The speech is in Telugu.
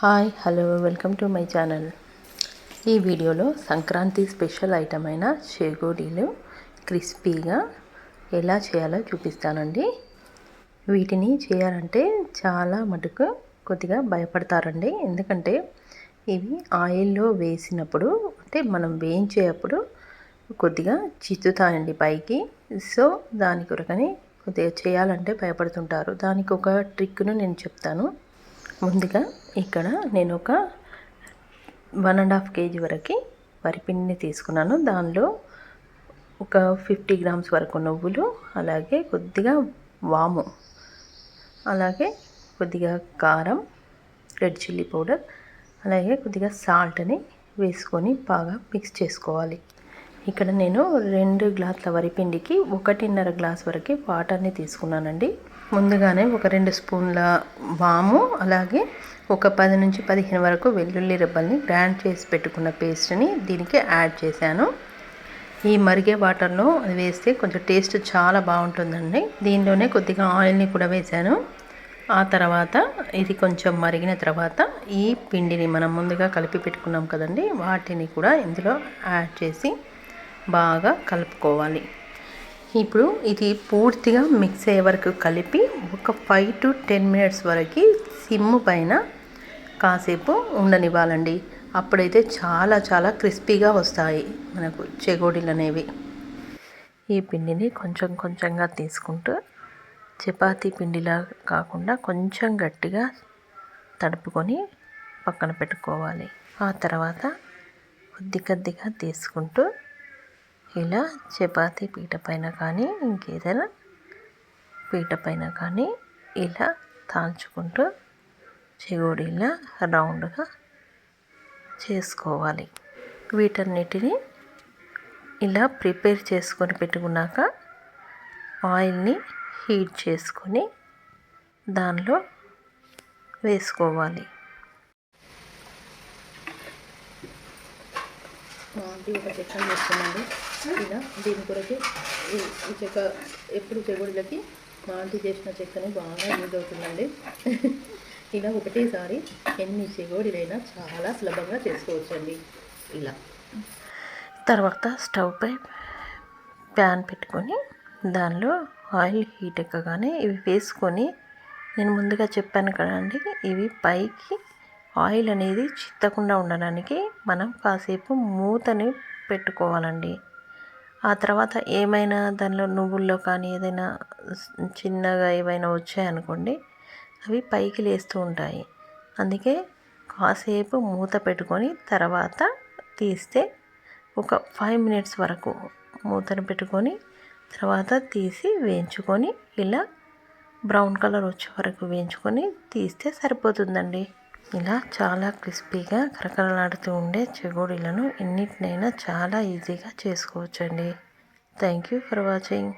Hi hello welcome to my channel. ఈ వీడియోలో సంక్రాంతి స్పెషల్ ఐటమ్ అయిన చేగోడీలు క్రిస్పీగా ఎలా చేయాలో చూపిస్తానండి. వీటిని చేయాలంటే చాలా మటుకు కొద్దిగా భయపడతారండి. ఎందుకంటే ఇవి ఆయిల్లో వేసినప్పుడు అంటే మనం వేయించేటప్పుడు కొద్దిగా చిత్తుతాయండి పైకి. సో దాని కొరకని కొద్దిగా చేయాలంటే భయపడుతుంటారు. దానికి ఒక ట్రిక్ను నేను చెప్తాను. ముందుగా ఇక్కడ నేను ఒక వన్ అండ్ హాఫ్ కేజీ వరకు వరిపిండిని తీసుకున్నాను. దానిలో ఒక ఫిఫ్టీ గ్రామ్స్ వరకు నువ్వులు అలాగే కొద్దిగా వాము అలాగే కొద్దిగా కారం రెడ్ చిల్లీ పౌడర్ అలాగే కొద్దిగా సాల్ట్ని వేసుకొని బాగా మిక్స్ చేసుకోవాలి. ఇక్కడ నేను రెండు గ్లాసుల వరిపిండికి ఒకటిన్నర గ్లాస్ వరకు వాటర్ని తీసుకున్నానండి. ముందుగానే ఒక రెండు స్పూన్ల వాము అలాగే ఒక పది నుంచి పదిహేను వరకు వెల్లుల్లి రెబ్బల్ని గ్రైండ్ చేసి పెట్టుకున్న పేస్ట్ని దీనికి యాడ్ చేశాను. ఈ మరిగే వాటర్లో అది వేస్తే కొంచెం టేస్ట్ చాలా బాగుంటుందండి. దీనిలోనే కొద్దిగా ఆయిల్ని కూడా వేశాను. ఆ తర్వాత ఇది కొంచెం మరిగిన తర్వాత ఈ పిండిని మనం ముందుగా కలిపి పెట్టుకున్నాం కదండి వాటిని కూడా ఇందులో యాడ్ చేసి బాగా కలుపుకోవాలి. ఇప్పుడు ఇది పూర్తిగా మిక్స్ అయ్యే వరకు కలిపి ఒక ఫైవ్ టు టెన్ మినిట్స్ వరకు సిమ్ పైన కాసేపు ఉండనివ్వాలండి. అప్పుడైతే చాలా చాలా క్రిస్పీగా వస్తాయి మనకు చెగోడీలు అనేవి. ఈ పిండిని కొంచెం కొంచెంగా తీసుకుంటూ చపాతీ పిండిలా కాకుండా కొంచెం గట్టిగా తడుపుకొని పక్కన పెట్టుకోవాలి. ఆ తర్వాత కొద్ది కొద్దిగా తీసుకుంటూ ఇలా చపాతీ పీట పైన కానీ ఇంకేదైనా పీట పైన కానీ ఇలా తాల్చుకుంటూ చెగోడీలా రౌండ్గా చేసుకోవాలి. వీటన్నిటిని ఇలా ప్రిపేర్ చేసుకొని పెట్టుకున్నాక ఆయిల్ని హీట్ చేసుకొని దానిలో వేసుకోవాలి. ఇది ఒక చెక్క చేస్తున్నాను ఇలా దీని కొరకు ఈ చెక్క ఎప్పుడు చెగుడులకి మా ఆంటీ చేసిన చెక్కని బాగా యూజ్ అవుతుందండి. ఇలా ఒకటేసారి ఎన్ని చెగోడీలైనా చాలా సులభంగా చేసుకోవచ్చండి. ఇలా. తర్వాత స్టవ్ పై ప్యాన్ పెట్టుకొని దానిలో ఆయిల్ హీట్ ఎక్కగానే ఇవి వేసుకొని నేను ముందుగా చెప్పాను కదండి ఇవి పైకి ఆయిల్ అనేది చిత్తకుండా ఉండడానికి మనం కాసేపు మూతని పెట్టుకోవాలండి. ఆ తర్వాత ఏమైనా దానిలో నువ్వుల్లో కానీ ఏదైనా చిన్నగా ఏమైనా వచ్చాయనుకోండి అవి పైకి లేస్తూ ఉంటాయి. అందుకే కాసేపు మూత పెట్టుకొని తర్వాత తీస్తే ఒక ఫైవ్ మినిట్స్ వరకు మూతను పెట్టుకొని తర్వాత తీసి వేయించుకొని ఇలా బ్రౌన్ కలర్ వచ్చే వరకు వేయించుకొని తీస్తే సరిపోతుందండి. ఇలా చాలా క్రిస్పీగా కరకరలాడుతూ ఉండే చెగోడీలను ఎన్నిటినైనా చాలా ఈజీగా చేసుకోవచ్చండి. Thank you for watching.